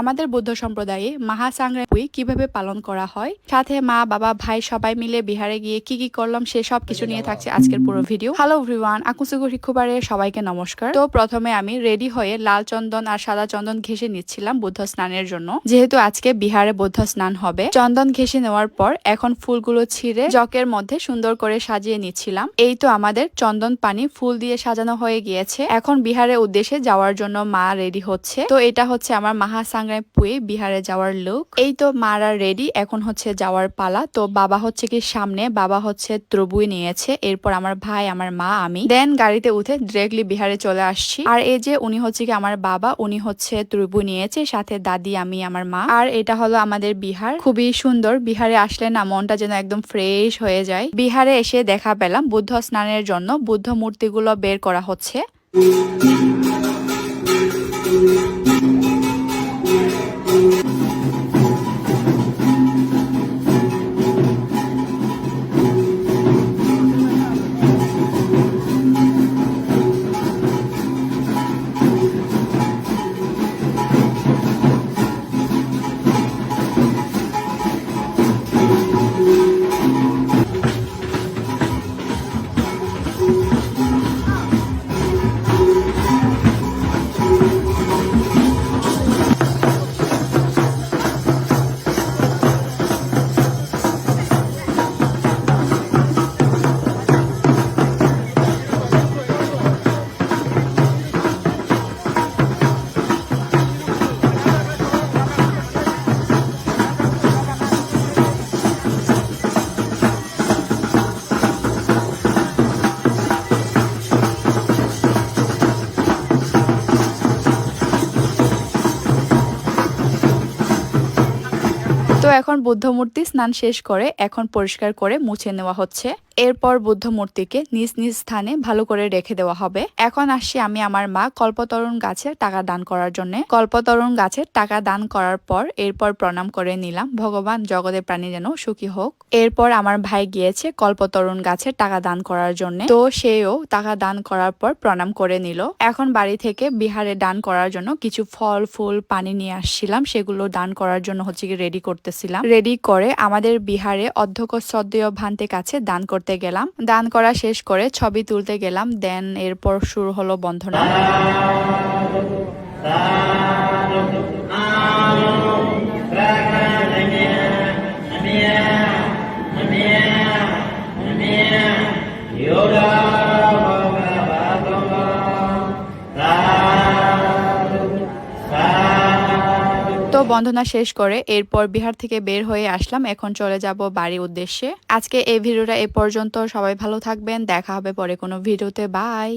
আমাদের বৌদ্ধ সম্প্রদায়ে মাহা মহাসাংগ্রামী কীভাবে পালন করা হয়? সাথে মা, বাবা, ভাই সবাই মিলে বিহারে গিয়ে কি কি করলাম সে সব কিছু নিয়ে থাকছে আজকের পুরো ভিডিও। হ্যালো এভরিওয়ান আকুসুগু শিক্ষুবারে সবাইকে নমস্কার। তো প্রথমে আমি রেডি হয়ে লাল চন্দন আর সাদা চন্দন ঘেসে নিচ্ছিলাম বুদ্ধ স্নানের জন্য। যেহেতু আজকে বিহারে বৌদ্ধ স্নান হবে, চন্দন ঘেসে নেওয়ার পর এখন ফুলগুলো ছিঁড়ে জকের মধ্যে সুন্দর করে সাজিয়ে নিচ্ছিলাম। এই তো আমাদের চন্দন পানি ফুল দিয়ে সাজানো হয়ে গিয়েছে। এখন বিহারের উদ্দেশ্যে যাওয়ার জন্য মা রেডি হচ্ছে। তো এটা হচ্ছে আমার মহাসাংগ্রাম পুয়ে বিহারে যাওয়ার লোক। এই তো মারা রেডি, এখন হচ্ছে যাওয়ার পালা। তো বাবা হচ্ছে কি সামনে, বাবা হচ্ছে ত্রবুই নিয়েছে। এরপর আমার ভাই, আমার মা, আমি। দেন গাড়িতে উঠে ডিরেক্টলি বিহারে চলে আসছি। আর এই যে উনি হচ্ছে কি আমার বাবা, উনি হচ্ছে ত্রবুই নিয়েছে, সাথে দাদি, আমি, আমার মা। আর এটা হলো আমাদের বিহার। খুবই সুন্দর, বিহারে আসলে না মনটা যেন একদম ফ্রেশ হয়ে যায়। বিহারে এসে দেখা পেলাম বুদ্ধ স্নানের জন্য। বুদ্ধ মূর্তিগুলো বের করা হচ্ছে। এখন বুদ্ধমূর্তি স্নান শেষ করে এখন পরিষ্কার করে মুছে নেওয়া হচ্ছে। এরপর বুদ্ধ মূর্তিকে নিজ নিজ স্থানে ভালো করে রেখে দেওয়া হবে। এখন আসছি আমি আমার মা কল্পতরুণ গাছের টাকা দান করার জন্য। কল্পতরুণ গাছের টাকা দান করার পর এরপর প্রণাম করে নিলাম, ভগবান জগতের প্রাণী যেন সুখী হোক। এরপর আমার ভাই গিয়েছে কল্পতরুণ গাছের টাকা দান করার জন্য। তো সেও টাকা দান করার পর প্রণাম করে নিল। এখন বাড়ি থেকে বিহারে দান করার জন্য কিছু ফল, ফুল, পানি নিয়ে আসছিলাম। সেগুলো দান করার জন্য হচ্ছে রেডি করতেছিলাম। রেডি করে আমাদের বিহারে অধ্যক্ষ শ্রদ্ধেয় ভান্তে কাছে দান করতে গেলাম। দান করা শেষ করে ছবি তুলতে গেলাম। দেন এরপর শুরু হলো বন্ধনা। তো বন্ধনা শেষ করে এরপর বিহার থেকে বের হয়ে আসলাম। এখন চলে যাব বাড়ির উদ্দেশ্যে। আজকে এই ভিডিওটা এ পর্যন্ত। সবাই ভালো থাকবেন। দেখা হবে পরে কোনো ভিডিওতে। বাই।